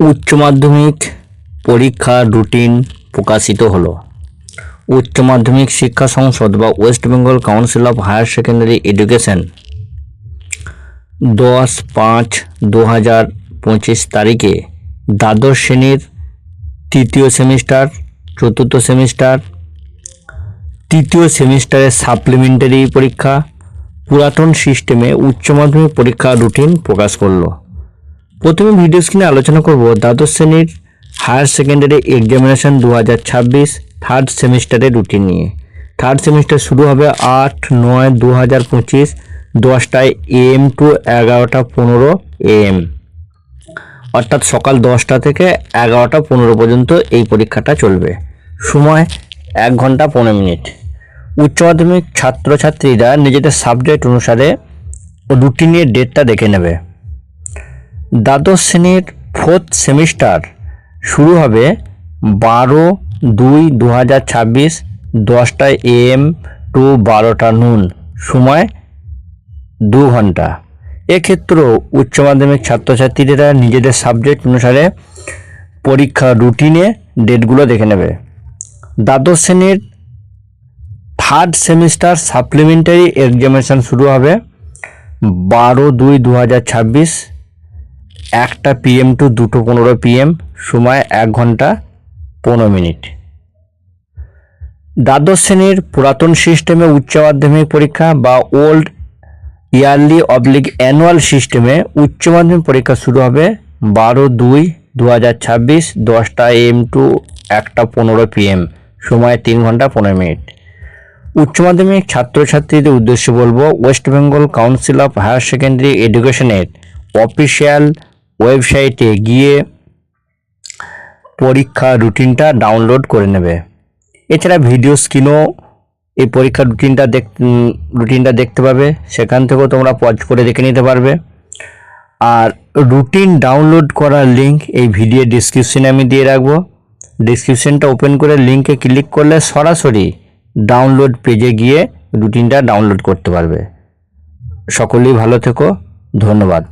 উচ্চ মাধ্যমিক পরীক্ষার রুটিন প্রকাশিত হলো। উচ্চ মাধ্যমিক শিক্ষা সংসদ বা West Bengal council of higher secondary education দশ পাঁচ দু হাজার পঁচিশ তারিখে দ্বাদশ শ্রেণির তৃতীয় সেমিস্টার, চতুর্থ সেমিস্টার, তৃতীয় সেমিস্টারের সাপ্লিমেন্টারি পরীক্ষা, পুরাতন সিস্টেমে উচ্চ মাধ্যমিক পরীক্ষার রুটিন প্রকাশ করল। প্রথমে ভিডিও স্ক্রিনে আলোচনা করব দ্বাদশ শ্রেণির হায়ার সেকেন্ডারি এক্সামিনেশন দু হাজার ছাব্বিশ থার্ড সেমিস্টারের রুটিন নিয়ে। থার্ড সেমিস্টার শুরু হবে আট নয় দু হাজার পঁচিশ দশটায় এম টু এগারোটা পনেরো এম অর্থাৎ সকাল দশটা থেকে এগারোটা পনেরো পর্যন্ত এই পরীক্ষাটা চলবে। সময় এক ঘণ্টা পনেরো মিনিট। উচ্চ মাধ্যমিক ছাত্রছাত্রীরা নিজেদের সাবজেক্ট অনুসারে রুটিনের ডেটটা দেখে নেবে। দ্বাদশ শ্রেণির ফোর্থ সেমিস্টার শুরু হবে বারো দুই দু হাজার ছাব্বিশ দশটা এম টু বারোটা নুন সময় দু ঘণ্টা। এক্ষেত্রেও উচ্চ মাধ্যমিক ছাত্রছাত্রীরা নিজেদের সাবজেক্ট অনুসারে পরীক্ষা রুটিনে ডেটগুলো দেখে নেবে। দ্বাদশ শ্রেণির থার্ড সেমিস্টার সাপ্লিমেন্টারি এক্সামিনেশন শুরু হবে বারো দুই দু হাজার ছাব্বিশ একটা পিএম টু দুটো পনেরো পিএম সময় এক ঘণ্টা পনেরো মিনিট। দ্বাদশ শ্রেণির পুরাতন সিস্টেমে উচ্চ মাধ্যমিক পরীক্ষা বা ওল্ড ইয়ারলি অবলিক অ্যানুয়াল সিস্টেমে উচ্চ মাধ্যমিক পরীক্ষা শুরু হবে বারো দুই দু হাজার ছাব্বিশ দশটা এম টু একটা পনেরো পিএম সময় তিন ঘণ্টা পনেরো মিনিট। উচ্চ মাধ্যমিক ছাত্রছাত্রীদের উদ্দেশ্যে বলব West Bengal council of higher secondary এডুকেশনের অফিসিয়াল ওয়েবসাইটে গিয়ে পরীক্ষা রুটিনটা ডাউনলোড করে নেবে। এছাড়া ভিডিও স্ক্রিনও এই পরীক্ষার রুটিনটা দেখ রুটিনটা দেখতে পাবে। সেখান থেকেও তোমরা পজ করে দেখে নিতে পারবে। আর রুটিন ডাউনলোড করার লিঙ্ক এই ভিডিও ডিসক্রিপশনে আমি দিয়ে রাখব। ডিসক্রিপশনটা ওপেন করে লিঙ্কে ক্লিক করলে সরাসরি ডাউনলোড পেজে গিয়ে রুটিনটা ডাউনলোড করতে পারবে। সকলেই ভালো থেকো। ধন্যবাদ।